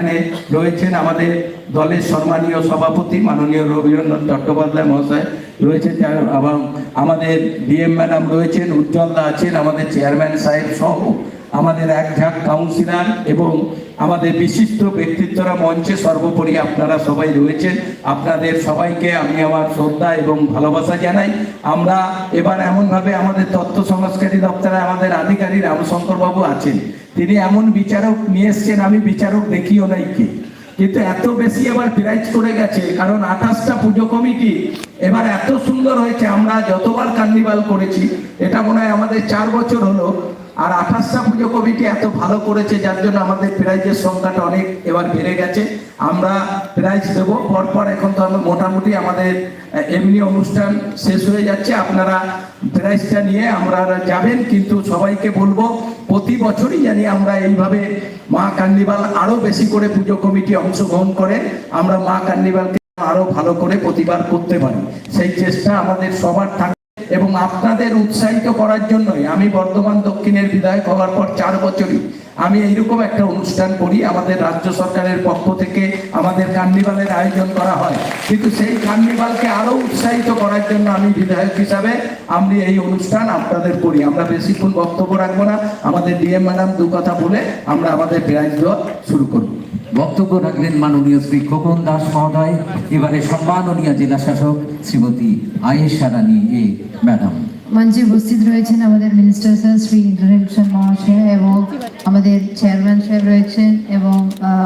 এখানে রয়েছেন আমাদের দলের সম্মানীয় সভাপতি মাননীয় রবীন্দ্রনাথ চট্টোপাধ্যায় মহাশয় রয়েছেন এবং আমাদের ডিএম ম্যাডাম রয়েছেন, উজ্জ্বলদা আছেন, আমাদের চেয়ারম্যান সাহেব সহ আমাদের এক ঝাঁক কাউন্সিলর এবং আমাদের বিশিষ্ট ব্যক্তিত্বরা মঞ্চে সর্বোপরি আপনারা সবাই রয়েছেন। আপনাদের সবাইকে আমি আমার শ্রদ্ধা এবং ভালোবাসা জানাই। আমরা এবার এমনভাবে আমাদের তথ্য সংস্কৃতি দপ্তরে আমাদের আধিকারিক রামশঙ্করবাবু আছেন। তিনি এমন বিচারক নিয়ে এসছেন, আমি বিচারক দেখিও নাই কি। কিন্তু এত বেশি এবার প্রাইজ করে গেছে, কারণ আঠাশটা পুজো কমিটি এবার এত সুন্দর হয়েছে, আমরা যতবার কার্নিভাল করেছি, এটা মনে হয় আমাদের চার বছর হলো। আর আঠাশটা পুজো কমিটি এত ভালো করেছে, যার জন্য আমাদের প্রাইজের সংখ্যাটা অনেক এবার বেড়ে গেছে। আমরা প্রাইজ দেবো, পরপর এখন তো আমরা মোটামুটি আমাদের এমনি অনুষ্ঠান শেষ হয়ে যাচ্ছে। আপনারা প্রাইজটা নিয়ে আমরা যাবেন, কিন্তু সবাইকে বলব, প্রতি বছরই জানি আমরা এইভাবে মা কার্নিভাল আরও বেশি করে পুজো কমিটি অংশগ্রহণ করে, আমরা মা কার্নিভালকে আরও ভালো করে প্রতিবার করতে পারি। সেই চেষ্টা আমাদের সবার থাকে এবং আপনাদের উৎসাহিত করার জন্যই আমি বর্ধমান দক্ষিণের বিধায়ক হওয়ার পর চার বছরই আমি এইরকম একটা অনুষ্ঠান করি, আমাদের রাজ্য সরকারের পক্ষ থেকে আমাদের কার্নিভালের আয়োজন করা হয়। কিন্তু সেই কার্নিভালকে আরও উৎসাহিত করার জন্য আমি বিধায়ক হিসাবে আমি এই অনুষ্ঠান আপনাদের করি। আমরা বেশিক্ষণ বক্তব্য রাখব না। আমাদের ডিএম ম্যাডাম দু কথা বলে আমরা আমাদের প্রাইজ দেওয়া শুরু করব। বক্তব্য রাখলেন মাননীয় শ্রী খোকন দাস মহোদয়। এবারে সম্মাননীয় জেলা শাসক শ্রীমতী আয়েশা রানী এ ম্যাডাম মঞ্চে উপস্থিত রয়েছেন আমাদের মিনিস্টার স্যার শ্রী ইন্দ্রনীল মহাশয় এবং আমাদের চেয়ারম্যান সাহেব রয়েছেন এবং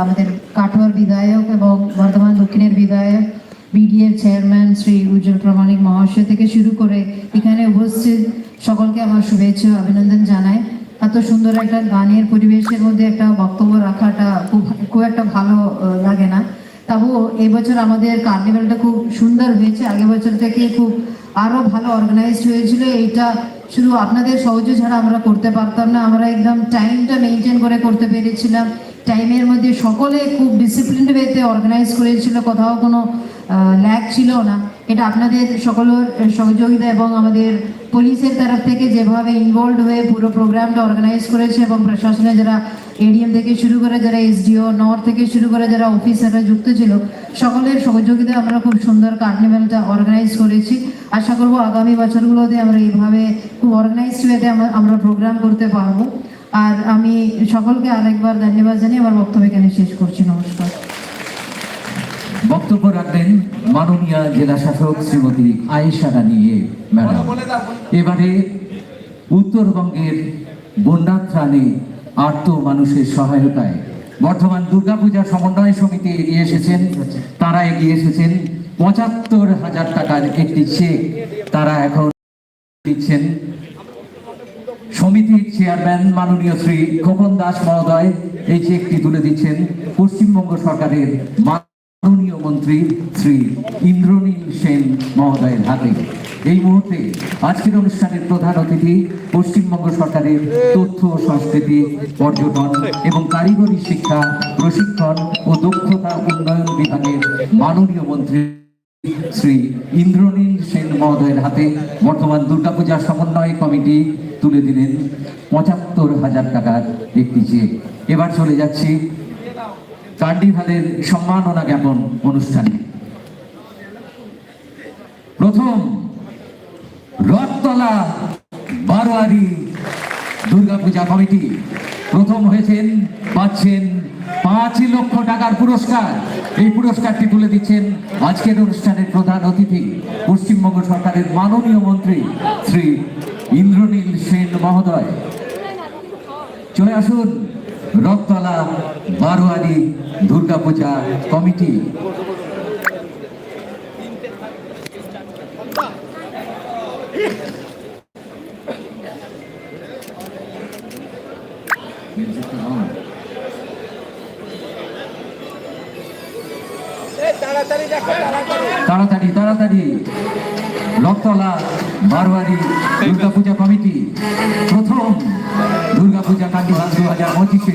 আমাদের কাটোয়ার বিধায়ক এবং বর্ধমান দক্ষিণের বিধায়ক বিডিএর চেয়ারম্যান শ্রী উজ্জ্বল প্রামাণিক মহাশয় থেকে শুরু করে এখানে উপস্থিত সকলকে আমার শুভেচ্ছা অভিনন্দন জানাই। এত সুন্দর একটা গানের পরিবেশের মধ্যে একটা বক্তব্য রাখাটা খুব খুব একটা ভালো লাগে না। তবুও এবছর আমাদের কার্নিভালটা খুব সুন্দর হয়েছে। আগের বছর থেকে খুব আরও ভালো অর্গানাইজড হয়েছিল, এইটা শুধু আপনাদের সহজে ছাড়া আমরা করতে পারতাম না। আমরা একদম টাইমটা মেনটেন করে করতে পেরেছিলাম। টাইমের মধ্যে সকলে খুব ডিসিপ্লিন ওয়েতে অর্গানাইজ করেছিল, কোথাও কোনো ল্যাক ছিল না। এটা আপনাদের সকলের সহযোগিতা এবং আমাদের পুলিশের তরফ থেকে যেভাবে ইনভলভ হয়ে পুরো প্রোগ্রামটা অর্গানাইজ করেছে এবং প্রশাসনে যারা এডিএম থেকে শুরু করে যারা এসডিও নর্থ থেকে শুরু করে যারা অফিসাররা যুক্ত ছিল, সকলের সহযোগিতায় আমরা খুব সুন্দর কার্নিভ্যালটা অর্গানাইজ করেছি। আশা করব আগামী বছরগুলোতে আমরা এইভাবে খুব অর্গানাইজড ওয়েতে আমরা প্রোগ্রাম করতে পারব। আর আমি সকলকে আরেকবার ধন্যবাদ জানিয়ে আমার বক্তব্য এখানে শেষ করছি। নমস্কার। বক্তব্য রাখলেন মাননীয় জেলা শাসক শ্রীমতী আয়েশা রানী ম্যাডাম। এবারে উত্তরবঙ্গের বন্যা ত্রাণে আর্ত মানুষের সহায়তায় বর্ধমান দুর্গাপূজা সমন্বয় সমিতি এগিয়ে এসেছেন। তারা এগিয়ে এসেছেন। পঁচাত্তর হাজার টাকার একটি চেক তারা এখন দিচ্ছেন। সমিতির চেয়ারম্যান মাননীয় শ্রী খোকন দাস মহোদয় এই চেকটি তুলে দিচ্ছেন। পশ্চিমবঙ্গ সরকারের মাননীয় মন্ত্রী শ্রী ইন্দ্রনীল সেন মহোদয়ের হাতে। এই মুহূর্তে আজকের অনুষ্ঠানের প্রধান অতিথি পশ্চিমবঙ্গ সরকারের তথ্য সংস্কৃতি, পর্যটন এবং কারিগরি শিক্ষা, প্রশিক্ষণ ও দক্ষতা উন্নয়ন বিভাগের মাননীয় মন্ত্রী শ্রী ইন্দ্রনীল সেন মহোদয়ের হাতে বর্তমান দুর্গাপূজা সমন্বয় কমিটি তুলে দিলেন পঁচাত্তর হাজার টাকার একটি চেক। এবার চলে যাচ্ছি কার্নিভালের সম্মাননা জ্ঞাপন অনুষ্ঠানে। প্রথম রথতলা বারোয়ারি দুর্গাপূজা কমিটি। প্রথম হয়েছেন, পাচ্ছেন পাঁচ লক্ষ টাকার পুরস্কার। এই পুরস্কারটি তুলে দিচ্ছেন আজকের অনুষ্ঠানের প্রধান অতিথি, পশ্চিমবঙ্গ সরকারের মাননীয় মন্ত্রী শ্রী ইন্দ্রনীল সেন মহোদয়। চলে আসুন। রথতলা বারোয়ারি দুর্গাপূজা কমিটি। তাড়াতাড়ি তাড়াতাড়ি। রথতলা বারোয়ারি দুর্গাপূজা কমিটি। প্রথম দুর্গাপূজা কান্ডিভাল দু হাজার পঁচিশে।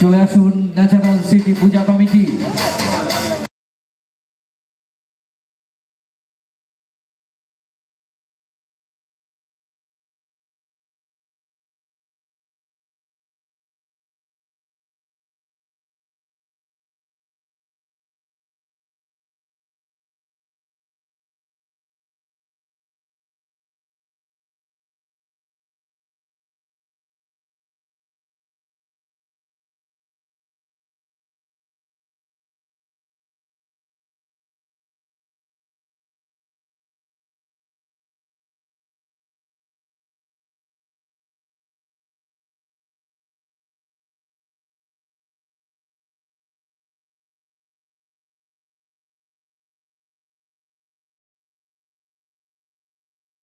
চলে আসুন ন্যাচারাল সিটি পূজা কমিটি